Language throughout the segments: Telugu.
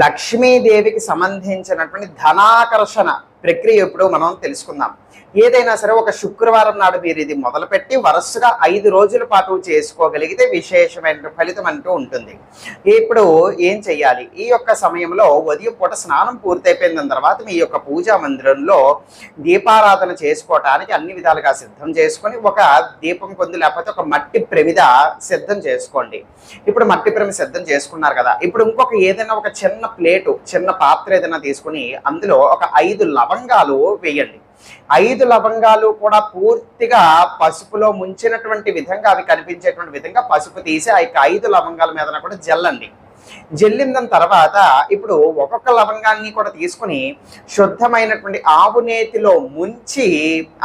లక్ష్మీదేవికి సంబంధించినటువంటి ధనాకర్షణ. ప్రక్రియ ఇప్పుడు మనం తెలుసుకుందాం. ఏదైనా సరే ఒక శుక్రవారం నాడు మీరు ఇది మొదలుపెట్టి వరుసగా ఐదు రోజుల పాటు చేసుకోగలిగితే విశేషమైన ఫలితం అంటూ ఉంటుంది. ఇప్పుడు ఏం చేయాలి ఈ యొక్క సమయంలో ఉదయం పూట స్నానం పూర్తయిపోయిన తర్వాత మీ యొక్క పూజా మందిరంలో దీపారాధన చేసుకోవటానికి అన్ని విధాలుగా సిద్ధం చేసుకొని ఒక దీపం కొంది లేకపోతే ఒక మట్టి ప్రమిద సిద్ధం చేసుకోండి. ఇప్పుడు మట్టి ప్రమిద సిద్ధం చేసుకున్నారు కదా. ఇప్పుడు ఇంకొక ఏదైనా ఒక చిన్న ప్లేటు చిన్న పాత్ర ఏదైనా తీసుకుని అందులో ఒక ఐదు లవంగాలు వేయండి. ఐదు లవంగాలు కూడా పూర్తిగా పసుపులో ముంచినటువంటి విధంగా అవి కనిపించేటువంటి విధంగా పసుపు తీసి ఆ యొక్క ఐదు లవంగాల మీద కూడా జల్లండి. జల్లిన తర్వాత ఇప్పుడు ఒక్కొక్క లవంగాన్ని కూడా తీసుకుని శుద్ధమైనటువంటి ఆవు నేతిలో ముంచి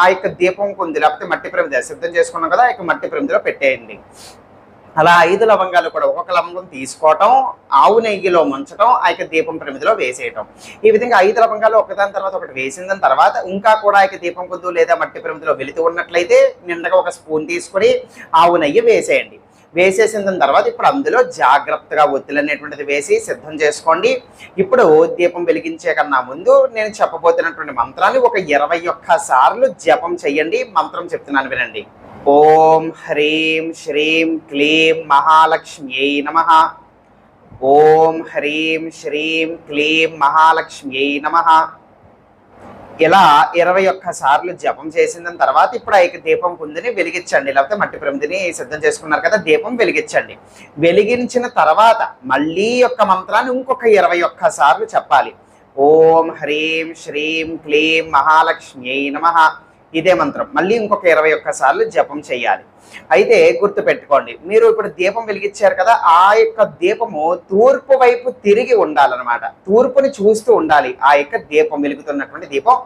ఆ యొక్క దీపం కొంది. లేకపోతే మట్టి ప్రమిద సిద్ధం చేసుకున్నాం కదా ఆ యొక్క మట్టి ప్రమిదిలో పెట్టేయండి. అలా ఐదు లవంగాలు కూడా ఒక్కొక్క లవంగం తీసుకోవటం ఆవు నెయ్యిలో ముంచటం ఆ యొక్క దీపం ప్రమిదిలో వేసేయటం. ఈ విధంగా ఐదు లవంగాలు ఒకదాని తర్వాత ఒకటి వేసిన తర్వాత ఇంకా కూడా ఆ దీపం కొద్దు లేదా మట్టి ప్రమిదిలో వెళుతూ ఉన్నట్లయితే నిండగా ఒక స్పూన్ తీసుకొని ఆవు నెయ్యి వేసేయండి. వేసేసిన తర్వాత ఇప్పుడు అందులో జాగ్రత్తగా ఒత్తులు అనేటువంటిది వేసి సిద్ధం చేసుకోండి. ఇప్పుడు దీపం వెలిగించే కన్నా ముందు నేను చెప్పబోతున్నటువంటి మంత్రాన్ని ఒక ఇరవై ఒక్క సార్లు జపం చెయ్యండి మంత్రం చెప్తున్నాను వినండి. ఓం హ్రీం శ్రీం క్లీం మహాలక్ష్మ్యై నమ. ఓం హ్రీం శ్రీం క్లీం మహాలక్ష్మ్యై నమ. ఇలా ఇరవై ఒక్క సార్లు జపం చేసిన తర్వాత ఇప్పుడు ఆ యొక్క దీపం కుందిని వెలిగించండి. లేకపోతే మట్టి ప్రమిదిని సిద్ధం చేసుకున్నారు కదా దీపం వెలిగించండి. వెలిగించిన తర్వాత మళ్ళీ యొక్క మంత్రాన్ని ఇంకొక ఇరవై ఒక్క సార్లు చెప్పాలి. ఓం హ్రీం శ్రీం క్లీం మహాలక్ష్మ్యై నమ. ఇదే మంత్రం. మళ్ళీ ఇంకొక ఇరవై ఒక్క సార్లు జపం చేయాలి. అయితే గుర్తు పెట్టుకోండి మీరు ఇప్పుడు దీపం వెలిగించారు కదా ఆ యొక్క దీపము తూర్పు వైపు తిరిగి ఉండాలన్నమాట. తూర్పుని చూస్తూ ఉండాలి ఆ యొక్క దీపం వెలుగుతున్నటువంటి దీపం.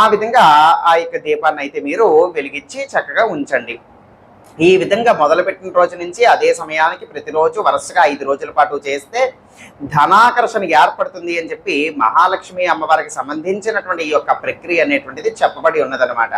ఆ విధంగా ఆ యొక్క దీపాన్ని అయితే మీరు వెలిగించి చక్కగా ఉంచండి. ఈ విధంగా మొదలుపెట్టిన రోజు నుంచి అదే సమయానికి ప్రతిరోజు వరుసగా ఐదు రోజుల పాటు చేస్తే ధనాకర్షణ ఏర్పడుతుంది అని చెప్పి మహాలక్ష్మి అమ్మవారికి సంబంధించినటువంటి ఈ యొక్క ప్రక్రియ అనేటువంటిది చెప్పబడి ఉన్నదన్నమాట.